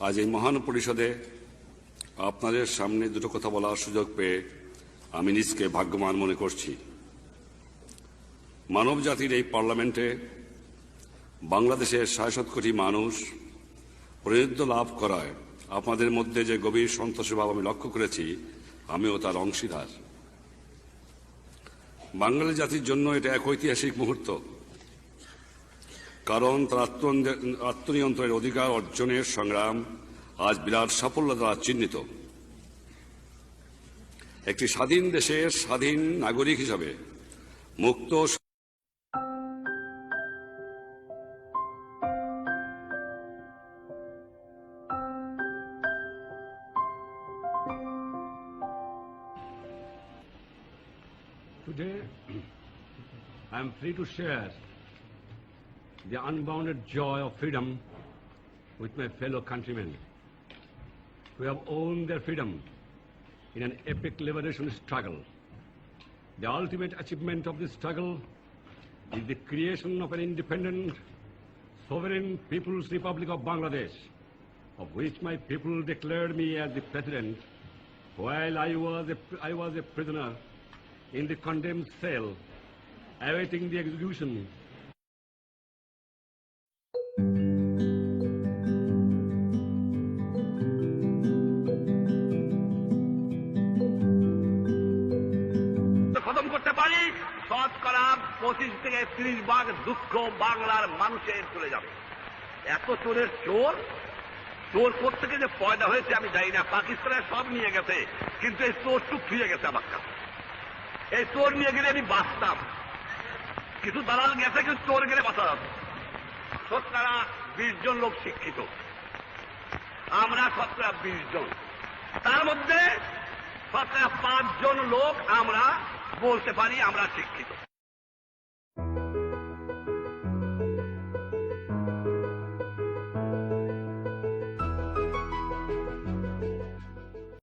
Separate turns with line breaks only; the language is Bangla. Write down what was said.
আজ এই মহান পরিষদে আপনাদের সামনে দুটো কথা বলার সুযোগ পেয়ে আমি নিজকে ভাগ্যবান মনে করছি। মানব জাতির এই পার্লামেন্টে বাংলাদেশের সাড়ে কোটি মানুষ প্রতিনিধিত্ব লাভ করায় আপনাদের মধ্যে যে গভীর সন্তোষের ভাব আমি লক্ষ্য করেছি, আমিও তার অংশীদার। বাঙালি জাতির জন্য এটা এক ঐতিহাসিক মুহূর্ত। কারণ তার আত্মন- আত্মনিয়ন্ত্রণের অধিকার অর্জনের সংগ্রাম আজ বিরাট সাফল্য দ্বারা চিহ্নিত। একটি স্বাধীন দেশের স্বাধীন নাগরিক হিসাবে মুক্ত
I am free to share the unbounded joy of freedom with my fellow countrymen who have owned their freedom in an epic liberation struggle. The ultimate achievement of this struggle is the creation of an independent, sovereign People's Republic of Bangladesh, of which my people declared me as the president while I was a, I was a prisoner in the condemned cell awaiting the execution
করতে পারি, শতকরা পঁচিশ থেকে ত্রিশ ভাগ দুঃখ বাংলার মানুষের চলে যাবে। এত চোরের চোর? চোর থেকে যে পয়দা হয়েছে আমি জানি না, পাকিস্তানের সব নিয়ে গেছে, কিন্তু এই চোর টুক ফিরে গেছে আমার কাছে। এই চোর নিয়ে গেলে আমি বাঁচতাম। কিছু দালাল গেছে, কিন্তু চোর গেলে বাঁচা যাবে। শতকরা বিশ জন লোক শিক্ষিত। আমরা শতকরা বিশ জন। তার মধ্যে শতকরা পাঁচজন লোক আমরা বলতে পারি আমরা শিক্ষিত।